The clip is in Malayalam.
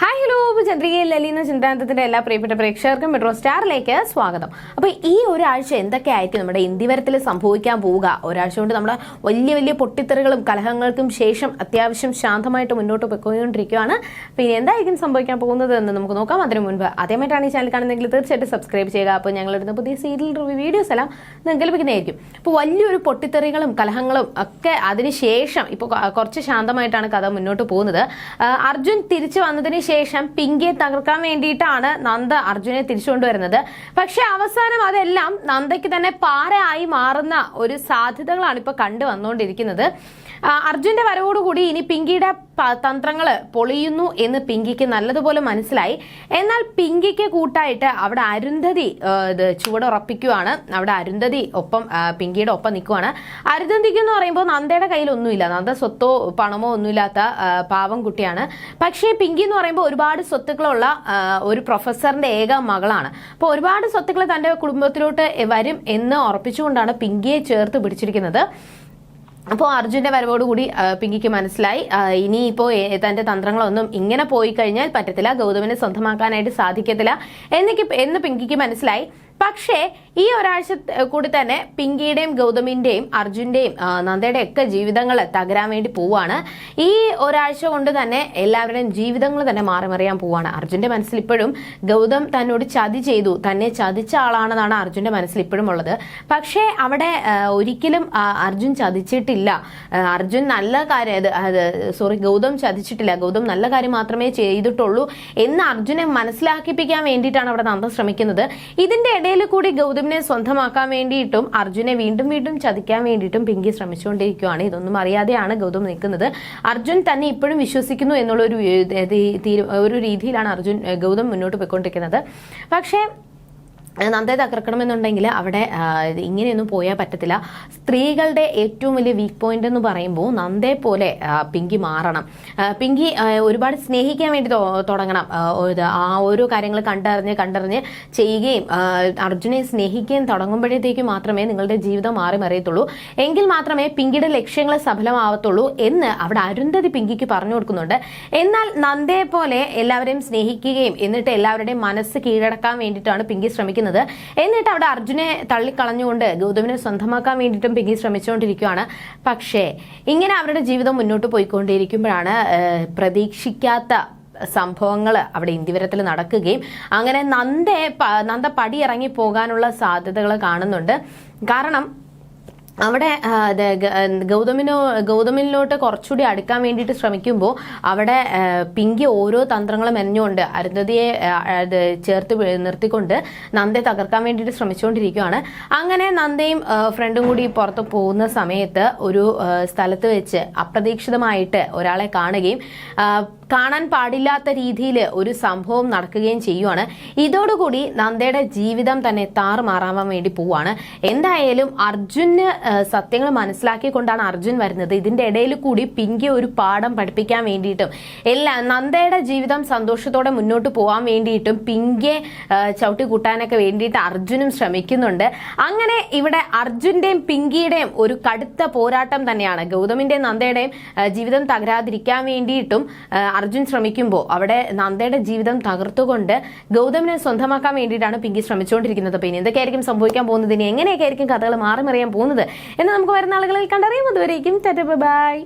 ഹായ് ഹലോ ചന്ദ്രികയിൽ ലലീന ചിന്താന്തത്തിന്റെ എല്ലാ പ്രിയപ്പെട്ട പ്രേക്ഷകർക്കും മെട്രോ സ്റ്റാറിലേക്ക് സ്വാഗതം. അപ്പൊ ഈ ഒരാഴ്ച എന്തൊക്കെയായിരിക്കും നമ്മുടെ ഇന്ത്യവരത്തിൽ സംഭവിക്കാൻ പോവുക? ഒരാഴ്ച കൊണ്ട് നമ്മുടെ വലിയ വലിയ പൊട്ടിത്തെറികളും കലഹങ്ങൾക്കും ശേഷം അത്യാവശ്യം ശാന്തമായിട്ട് മുന്നോട്ട് പൊയ്ക്കൊണ്ടിരിക്കുകയാണ്. ഇനി എന്തായിരിക്കും സംഭവിക്കാൻ പോകുന്നത് എന്ന് നമുക്ക് നോക്കാം. അതിനു മുൻപ് ആദ്യമായിട്ടാണ് ഈ ചാനൽ കാണുന്നതെങ്കിൽ തീർച്ചയായിട്ടും സബ്സ്ക്രൈബ് ചെയ്യുക. അപ്പോൾ ഞങ്ങളിടുന്ന പുതിയ സീരിയൽ റിവ്യൂ വീഡിയോസ് എല്ലാം നിങ്ങൾക്ക് ലഭിക്കുന്നതായിരിക്കും. ഇപ്പോൾ വലിയൊരു പൊട്ടിത്തെറികളും കലഹങ്ങളും ഒക്കെ അതിനുശേഷം ഇപ്പോൾ കുറച്ച് ശാന്തമായിട്ടാണ് കഥ മുന്നോട്ട് പോകുന്നത്. അർജുൻ തിരിച്ചു വന്നതിന് ശേഷം പിങ്കിയെ തകർക്കാൻ വേണ്ടിയിട്ടാണ് നന്ദ അർജുനെ തിരിച്ചുകൊണ്ടുവരുന്നത്. പക്ഷെ അവസാനം അതെല്ലാം നന്ദയ്ക്ക് തന്നെ പാരയായി മാറുന്ന ഒരു സാധ്യതകളാണ് ഇപ്പോൾ കണ്ടു വന്നുകൊണ്ടിരിക്കുന്നത് അർജുന്റെ വരവോടുകൂടി ഇനി പിങ്കിയുടെ തന്ത്രങ്ങൾ പൊളിയുന്നു എന്ന് പിങ്കിക്ക് നല്ലതുപോലെ മനസ്സിലായി. എന്നാൽ പിങ്കിക്ക് കൂട്ടായിട്ട് അവിടെ അരുന്ധതി ചുവടുറപ്പിക്കുവാണ് അവിടെ അരുന്ധതി ഒപ്പം പിങ്കിയുടെ ഒപ്പം നിൽക്കുവാണ്. അരുന്ധതിക്ക് എന്ന് പറയുമ്പോൾ നന്ദയുടെ കയ്യിൽ ഒന്നുമില്ല നന്ദ സ്വത്തോ പണമോ ഒന്നുമില്ലാത്ത പാവം കുട്ടിയാണ്. പക്ഷേ പിങ്കി എന്ന് പറയുമ്പോൾ ഒരുപാട് സ്വത്തുക്കളുള്ള ഒരു പ്രൊഫസറിന്റെ ഏക മകളാണ്. അപ്പോൾ ഒരുപാട് സ്വത്തുക്കൾ തന്റെ കുടുംബത്തിലോട്ട് വരും എന്ന് ഉറപ്പിച്ചുകൊണ്ടാണ് പിങ്കിയെ ചേർത്ത് പിടിച്ചിരിക്കുന്നത്. അപ്പോൾ അർജുന്റെ വരവോടുകൂടി പിങ്കിക്ക് മനസ്സിലായി. ഇനി ഇനിയിപ്പോൾ തന്റെ തന്ത്രങ്ങളൊന്നും ഇങ്ങനെ പോയി കഴിഞ്ഞാൽ പറ്റത്തില്ല. ഗൗതമിനെ സ്വന്തമാക്കാനായിട്ട് സാധിക്കത്തില്ല. എന്നൊക്കെ എന്ന് പിങ്കിക്ക് മനസ്സിലായി. പക്ഷേ ഈ ഒരാഴ്ച കൂടി തന്നെ പിങ്കിയുടെയും ഗൗതമിന്റെയും അർജുന്റെയും നന്ദയുടെ ഒക്കെ ജീവിതങ്ങൾ തകരാൻ വേണ്ടി പോവാണ്. ഈ ഒരാഴ്ച കൊണ്ട് തന്നെ എല്ലാവരുടെയും ജീവിതങ്ങൾ തന്നെ മാറി മറിയാൻ പോവാണ്. അർജുന്റെ മനസ്സിൽ ഇപ്പോഴും ഗൗതം തന്നോട് ചതി ചെയ്തു. തന്നെ ചതിച്ച ആളാണെന്നാണ് അർജുന്റെ മനസ്സിൽ ഇപ്പോഴും ഉള്ളത്. പക്ഷേ അവിടെ ഒരിക്കലും അർജുൻ ചതിച്ചിട്ടില്ല. അർജുൻ നല്ല കാര്യം അത് സോറി ഗൗതം ചതിച്ചിട്ടില്ല. ഗൗതം നല്ല കാര്യം മാത്രമേ ചെയ്തിട്ടുള്ളൂ എന്ന് അർജുനെ മനസ്സിലാക്കിപ്പിക്കാൻ വേണ്ടിയിട്ടാണ് അവിടെ നന്ദ ശ്രമിക്കുന്നത്. ഇതിന്റെ ഇടയിൽ കൂടി ഗൗതമിനെ സ്വന്തമാക്കാൻ വേണ്ടിയിട്ടും അർജുനെ വീണ്ടും വീണ്ടും ചതിക്കാൻ വേണ്ടിയിട്ടും പിങ്കി ശ്രമിച്ചുകൊണ്ടിരിക്കുകയാണ്. ഇതൊന്നും അറിയാതെയാണ് ഗൗതം നിൽക്കുന്നത്. അർജുൻ തന്നെ ഇപ്പോഴും വിശ്വസിക്കുന്നു എന്നുള്ള ഒരു ഒരു രീതിയിലാണ് അർജുൻ ഗൗതം മുന്നോട്ട് പോയിക്കൊണ്ടിരിക്കുന്നത്. പക്ഷേ നന്ദയെ തകർക്കണമെന്നുണ്ടെങ്കിൽ അവിടെ ഇങ്ങനെയൊന്നും പോയാൽ പറ്റത്തില്ല. സ്ത്രീകളുടെ ഏറ്റവും വലിയ വീക്ക് പോയിന്റ് എന്ന് പറയുമ്പോൾ നന്ദേ പോലെ പിങ്കി മാറണം. പിങ്കി ഒരുപാട് സ്നേഹിക്കാൻ വേണ്ടി തുടങ്ങണം. ആ, ഓരോ കാര്യങ്ങൾ കണ്ടറിഞ്ഞ് കണ്ടറിഞ്ഞ് ചെയ്യുകയും അർജുനെ സ്നേഹിക്കുകയും തുടങ്ങുമ്പോഴത്തേക്ക് മാത്രമേ നിങ്ങളുടെ ജീവിതം മാറി മറിയത്തുള്ളൂ. എങ്കിൽ മാത്രമേ പിങ്കിയുടെ ലക്ഷ്യങ്ങൾ സഫലമാവത്തുള്ളൂ എന്ന് അവിടെ അരുന്ധതി പിങ്കിക്ക് പറഞ്ഞു കൊടുക്കുന്നുണ്ട്. എന്നാൽ നന്ദയെ പോലെ എല്ലാവരെയും സ്നേഹിക്കുകയും എന്നിട്ട് എല്ലാവരുടെയും മനസ്സ് കീഴടക്കാൻ വേണ്ടിയിട്ടാണ് പിങ്കി ശ്രമിക്കുന്നത്. എന്നിട്ട് അവിടെ അർജുനെ തള്ളിക്കളഞ്ഞുകൊണ്ട് ഗൗതമിനെ സ്വന്തമാക്കാൻ വേണ്ടിയിട്ടും പിങ്കി ശ്രമിച്ചുകൊണ്ടിരിക്കുകയാണ്. പക്ഷേ ഇങ്ങനെ അവരുടെ ജീവിതം മുന്നോട്ട് പോയിക്കൊണ്ടിരിക്കുമ്പോഴാണ് പ്രതീക്ഷിക്കാത്ത സംഭവങ്ങൾ അവിടെ ഇന്ദിവരത്തിൽ നടക്കുകയും അങ്ങനെ നന്ദെ നന്ദ പടിയിറങ്ങി പോകാനുള്ള സാധ്യതകൾ കാണുന്നുണ്ട്. കാരണം അവിടെ ഗൗതമിനോ ഗൗതമിനിലോട്ട് കുറച്ചുകൂടി അടുക്കാൻ വേണ്ടിയിട്ട് ശ്രമിക്കുമ്പോൾ അവിടെ പിങ്കി ഓരോ തന്ത്രങ്ങളും മെനഞ്ഞുകൊണ്ട് അരുന്ധതിയെ ചേർത്ത് നിർത്തിക്കൊണ്ട് നന്ദയെ തകർക്കാൻ വേണ്ടിയിട്ട് ശ്രമിച്ചുകൊണ്ടിരിക്കുകയാണ് അങ്ങനെ നന്ദയും ഫ്രണ്ടും കൂടി പുറത്ത് പോകുന്ന സമയത്ത് ഒരു സ്ഥലത്ത് വെച്ച് അപ്രതീക്ഷിതമായിട്ട് ഒരാളെ കാണുകയും കാണാൻ പാടില്ലാത്ത രീതിയിൽ ഒരു സംഭവം നടക്കുകയും ചെയ്യുവാണ്. ഇതോടുകൂടി നന്ദയുടെ ജീവിതം തന്നെ താറുമാറാവാൻ വേണ്ടി പോവാണ്. എന്തായാലും അർജുന് സത്യങ്ങൾ മനസ്സിലാക്കിക്കൊണ്ടാണ് അർജുൻ വരുന്നത്. ഇതിന്റെ ഇടയിൽ കൂടി പിങ്കി ഒരു പാഠം പഠിപ്പിക്കാൻ വേണ്ടിയിട്ടും എല്ലാ നന്ദയുടെ ജീവിതം സന്തോഷത്തോടെ മുന്നോട്ട് പോകാൻ വേണ്ടിയിട്ടും പിങ്കിയെ ചവിട്ടി കൂട്ടാനൊക്കെ വേണ്ടിയിട്ട് അർജുനും ശ്രമിക്കുന്നുണ്ട്. അങ്ങനെ ഇവിടെ അർജുന്റെയും പിങ്കിയുടെയും ഒരു കടുത്ത പോരാട്ടം തന്നെയാണ്. ഗൗതമിന്റെയും നന്ദയുടെയും ജീവിതം തകരാതിരിക്കാൻ വേണ്ടിയിട്ടും അർജുൻ ശ്രമിക്കുമ്പോൾ അവിടെ നന്ദയുടെ ജീവിതം തകർത്തുകൊണ്ട് ഗൗതമിനെ സ്വന്തമാക്കാൻ വേണ്ടിയിട്ടാണ് പിങ്കി ശ്രമിച്ചുകൊണ്ടിരിക്കുന്നത്. പിന്നെ എന്തൊക്കെയായിരിക്കും സംഭവിക്കാൻ പോകുന്നത്? ഇനി എങ്ങനെയൊക്കെ ആയിരിക്കും കഥകൾ മാറി മറിയാൻ പോകുന്നത്? എന്ന് നമുക്ക് വരുന്ന ആളുകളിൽ കണ്ടറിയാം. അതുവരേക്കും ബൈ.